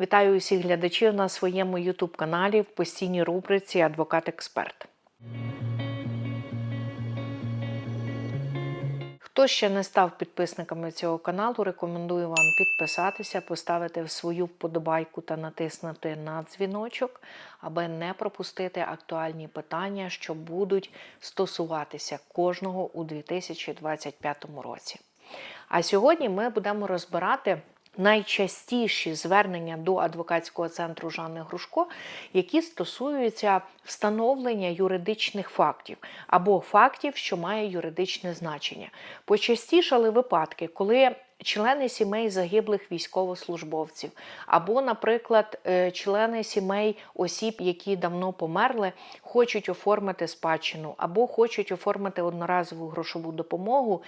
Вітаю усіх глядачів на своєму youtube каналі в постійній рубриці Адвокат-експерт. Хто ще не став підписниками цього каналу, рекомендую вам підписатися, поставити свою вподобайку та натиснути на дзвіночок, аби не пропустити актуальні питання, що будуть стосуватися кожного у 2025 році. А сьогодні ми будемо розбирати найчастіші звернення до адвокатського центру Жанни Грушко, які стосуються встановлення юридичних фактів або фактів, що має юридичне значення. Почастішали випадки, коли Члени сімей загиблих військовослужбовців, або, наприклад, е, члени сімей осіб, які давно померли, хочуть оформити спадщину, або хочуть оформити одноразову грошову допомогу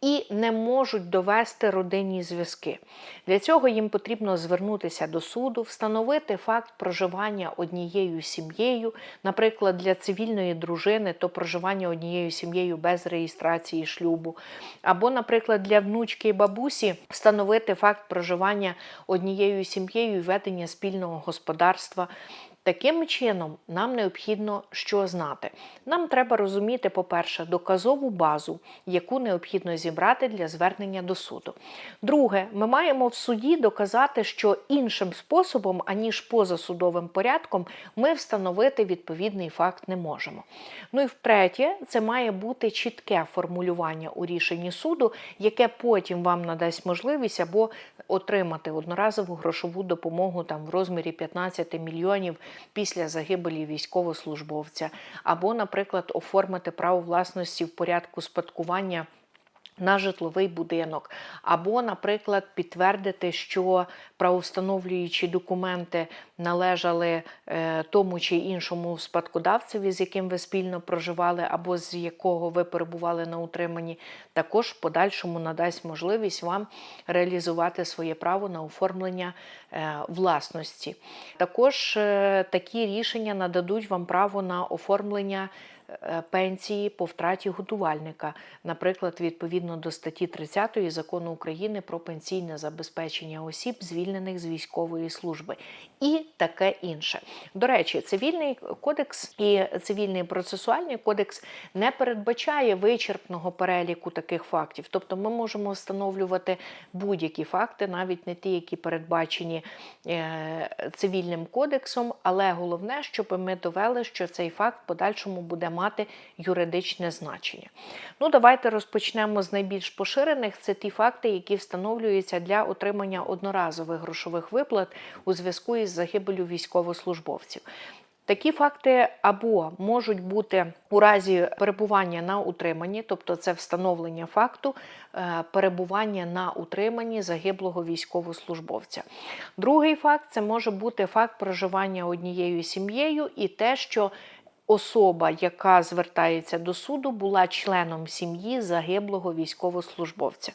і не можуть довести родинні зв'язки. Для цього їм потрібно звернутися до суду, встановити факт проживання однією сім'єю, наприклад, для цивільної дружини, то проживання однією сім'єю без реєстрації шлюбу, або, наприклад, для внучки і бабусі встановити факт проживання однією сім'єю і ведення спільного господарства. Таким чином, нам необхідно що знати. Нам треба розуміти, по-перше, доказову базу, яку необхідно зібрати для звернення до суду. Друге, ми маємо в суді доказати, що іншим способом, аніж позасудовим порядком, ми встановити відповідний факт не можемо. Ну і втретє, це має бути чітке формулювання у рішенні суду, яке потім вам надасть можливість або отримати одноразову грошову допомогу там в розмірі 15 мільйонів після загибелі військовослужбовця, або, наприклад, оформити право власності в порядку спадкування. На житловий будинок, або, наприклад, підтвердити, що правовстановлюючі документи належали е, тому чи іншому спадкодавцеві, з яким ви спільно проживали, або з якого ви перебували на утриманні, також в подальшому надасть можливість вам реалізувати своє право на оформлення е, власності. Також е, такі рішення нададуть вам право на оформлення. Е, пенсії по втраті годувальника, наприклад, відповідно до статті 30 закону України про пенсійне забезпечення осіб, звільнених з військової служби, і таке інше. До речі, цивільний кодекс і цивільний процесуальний кодекс не передбачає вичерпного переліку таких фактів. Тобто, ми можемо встановлювати будь-які факти, навіть не ті, які передбачені е, цивільним кодексом, але головне, щоб ми довели, що цей факт в подальшому буде мати юридичне значення. Ну, давайте розпочнемо з найбільш поширених. Це ті факти, які встановлюються для отримання одноразових грошових виплат у зв'язку із загибелю військовослужбовців. Такі факти або можуть бути у разі перебування на утриманні, тобто це встановлення факту е, перебування на утриманні загиблого військовослужбовця. Другий факт це може бути факт проживання однією сім'єю і те, що особа, яка звертається до суду, була членом сім'ї загиблого військовослужбовця.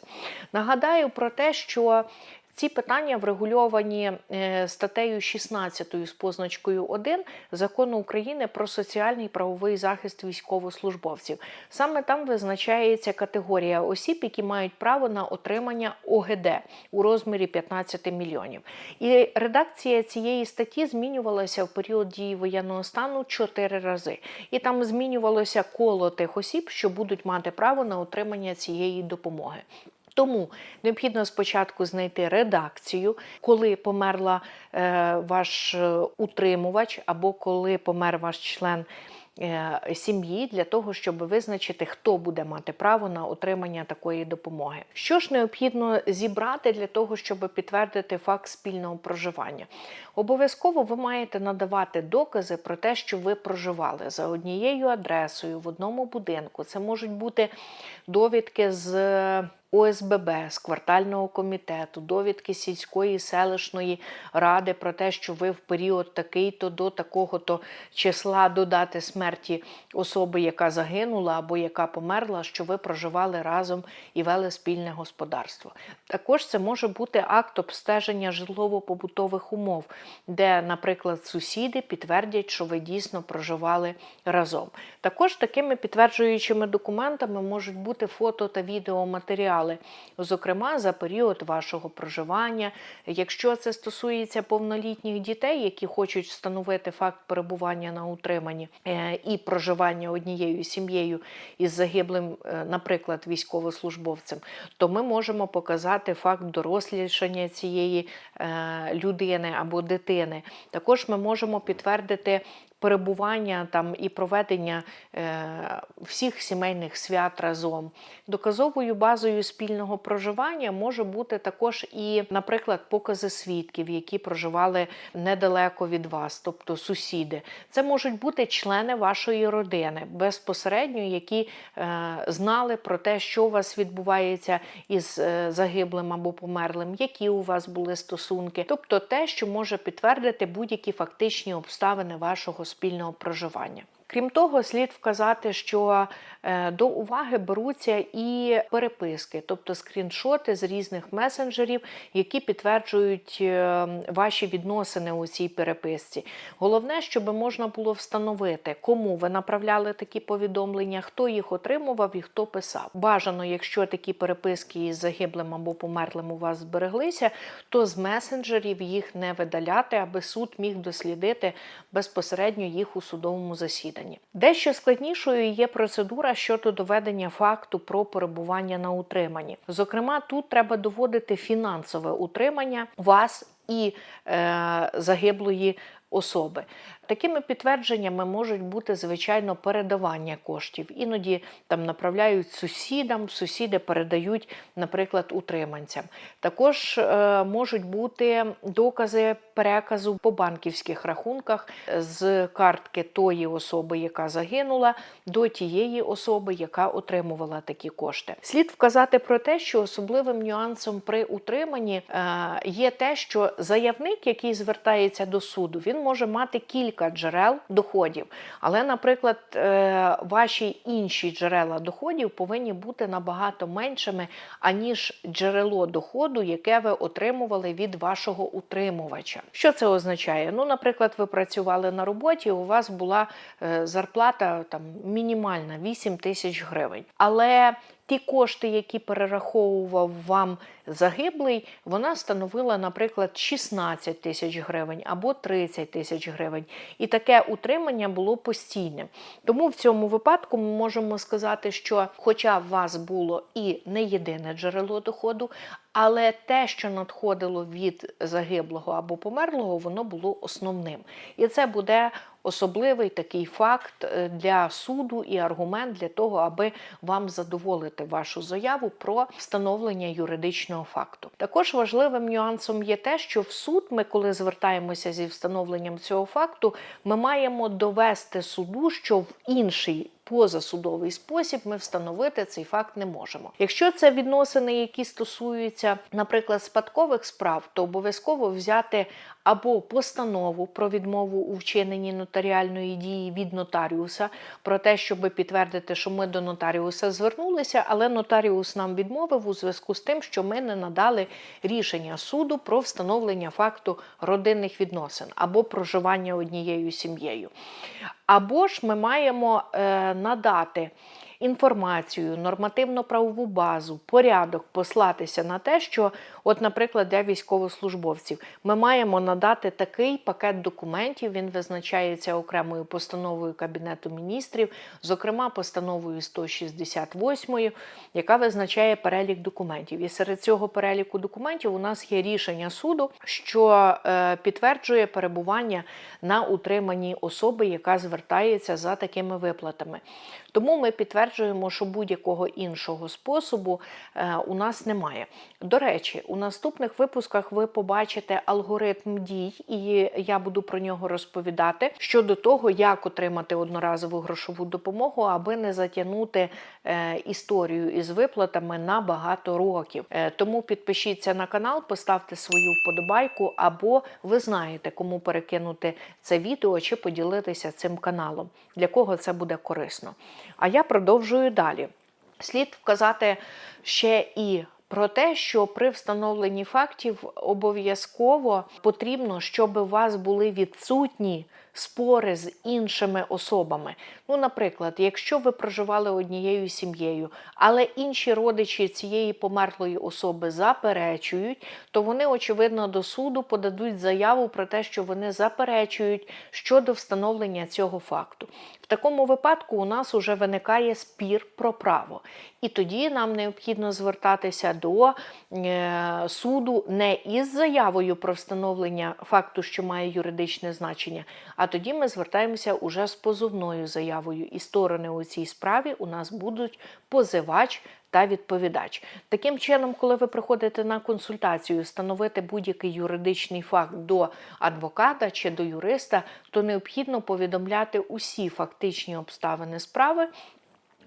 Нагадаю про те, що ці питання врегульовані е, статтею 16 з позначкою 1 закону України про соціальний і правовий захист військовослужбовців. Саме там визначається категорія осіб, які мають право на отримання ОГД у розмірі 15 мільйонів. І редакція цієї статті змінювалася в період дії воєнного стану чотири рази. І там змінювалося коло тих осіб, що будуть мати право на отримання цієї допомоги. Тому необхідно спочатку знайти редакцію, коли померла е, ваш е, утримувач, або коли помер ваш член е, сім'ї, для того, щоб визначити, хто буде мати право на отримання такої допомоги. Що ж необхідно зібрати для того, щоб підтвердити факт спільного проживання? Обов'язково ви маєте надавати докази про те, що ви проживали за однією адресою в одному будинку. Це можуть бути довідки з. ОСББ з квартального комітету, довідки сільської селищної ради про те, що ви в період такий-то до такого-то числа до дати смерті особи, яка загинула або яка померла, що ви проживали разом і вели спільне господарство. Також це може бути акт обстеження житлово-побутових умов, де, наприклад, сусіди підтвердять, що ви дійсно проживали разом. Також такими підтверджуючими документами можуть бути фото та відеоматеріали заробляли, зокрема за період вашого проживання. Якщо це стосується повнолітніх дітей, які хочуть встановити факт перебування на утриманні е, і проживання однією сім'єю із загиблим, е, наприклад, військовослужбовцем, то ми можемо показати факт дорослішання цієї е, людини або дитини. Також ми можемо підтвердити перебування там і проведення е, всіх сімейних свят разом. Доказовою базою спільного проживання може бути також і, наприклад, покази свідків, які проживали недалеко від вас, тобто сусіди. Це можуть бути члени вашої родини безпосередньо, які е, знали про те, що у вас відбувається із е, загиблим або померлим, які у вас були стосунки, тобто те, що може підтвердити будь-які фактичні обставини вашого спільного проживання. Крім того, слід вказати, що е, до уваги беруться і переписки, тобто скріншоти з різних месенджерів, які підтверджують е, ваші відносини у цій переписці. Головне, щоб можна було встановити, кому ви направляли такі повідомлення, хто їх отримував і хто писав. Бажано, якщо такі переписки із загиблим або померлим у вас збереглися, то з месенджерів їх не видаляти, аби суд міг дослідити безпосередньо їх у судовому засіданні. Дещо складнішою є процедура щодо доведення факту про перебування на утриманні. Зокрема, тут треба доводити фінансове утримання вас і е, загиблої особи. Такими підтвердженнями можуть бути звичайно передавання коштів. Іноді там направляють сусідам, сусіди передають, наприклад, утриманцям. Також е, можуть бути докази переказу по банківських рахунках з картки тої особи, яка загинула, до тієї особи, яка отримувала такі кошти. Слід вказати про те, що особливим нюансом при утриманні е, є те, що заявник, який звертається до суду, він може мати кілька джерел доходів. Але, наприклад, е, ваші інші джерела доходів повинні бути набагато меншими, аніж джерело доходу, яке ви отримували від вашого утримувача. Що це означає? Ну, наприклад, ви працювали на роботі, у вас була е, зарплата там мінімальна 8 тисяч гривень. Але ті кошти, які перераховував вам загиблий, вона становила, наприклад, 16 тисяч гривень або 30 тисяч гривень. І таке утримання було постійним. Тому в цьому випадку ми можемо сказати, що, хоча в вас було і не єдине джерело доходу, але те, що надходило від загиблого або померлого, воно було основним. І це буде особливий такий факт е, для суду і аргумент для того, аби вам задоволити вашу заяву про встановлення юридичного факту. Також важливим нюансом є те, що в суд ми, коли звертаємося зі встановленням цього факту, ми маємо довести суду, що в інший позасудовий спосіб ми встановити цей факт не можемо. Якщо це відносини, які стосуються, наприклад, спадкових справ, то обов'язково взяти або постанову про відмову у вчиненні нотаріальної дії від нотаріуса про те, щоб підтвердити, що ми до нотаріуса звернулися, але нотаріус нам відмовив у зв'язку з тим, що ми не надали рішення суду про встановлення факту родинних відносин або проживання однією сім'єю. Або ж ми маємо е, надати інформацію, нормативно-правову базу, порядок послатися на те, що, от, наприклад, для військовослужбовців ми маємо надати такий пакет документів. Він визначається окремою постановою Кабінету міністрів, зокрема постановою 168, яка визначає перелік документів. І серед цього переліку документів у нас є рішення суду, що е, підтверджує перебування на утриманні особи, яка звертається за такими виплатами. Тому ми підтверджуємо, що будь-якого іншого способу е, у нас немає. До речі, у наступних випусках ви побачите алгоритм дій, і я буду про нього розповідати щодо того, як отримати одноразову грошову допомогу, аби не затягнути е, історію із виплатами на багато років. Е, тому підпишіться на канал, поставте свою вподобайку, або ви знаєте, кому перекинути це відео чи поділитися цим каналом, для кого це буде корисно. А я продовжую далі. Слід вказати ще і про те, що при встановленні фактів обов'язково потрібно, щоб у вас були відсутні спори з іншими особами. Ну, наприклад, якщо ви проживали однією сім'єю, але інші родичі цієї померлої особи заперечують, то вони, очевидно, до суду подадуть заяву про те, що вони заперечують щодо встановлення цього факту. Такому випадку у нас вже виникає спір про право. І тоді нам необхідно звертатися до е, суду не із заявою про встановлення факту, що має юридичне значення, а тоді ми звертаємося уже з позовною заявою. І сторони у цій справі у нас будуть позивач та відповідач. Таким чином, коли ви приходите на консультацію, встановити будь-який юридичний факт до адвоката чи до юриста, то необхідно повідомляти усі фактичні обставини справи.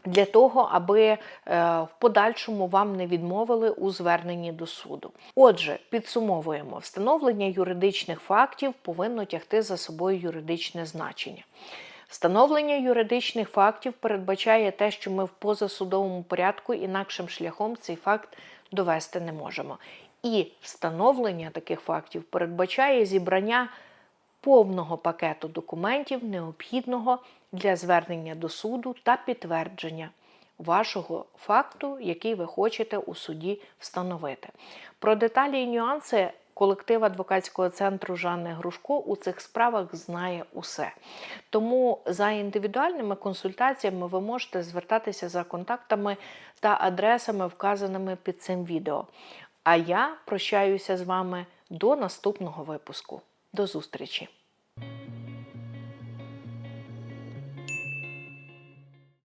Для того, аби е, в подальшому вам не відмовили у зверненні до суду. Отже, підсумовуємо, встановлення юридичних фактів повинно тягти за собою юридичне значення. Встановлення юридичних фактів передбачає те, що ми в позасудовому порядку інакшим шляхом цей факт довести не можемо. І встановлення таких фактів передбачає зібрання повного пакету документів, необхідного для звернення до суду та підтвердження вашого факту, який ви хочете у суді встановити. Про деталі і нюанси колектив адвокатського центру Жанни Грушко у цих справах знає усе. Тому за індивідуальними консультаціями ви можете звертатися за контактами та адресами, вказаними під цим відео. А я прощаюся з вами до наступного випуску. До зустрічі!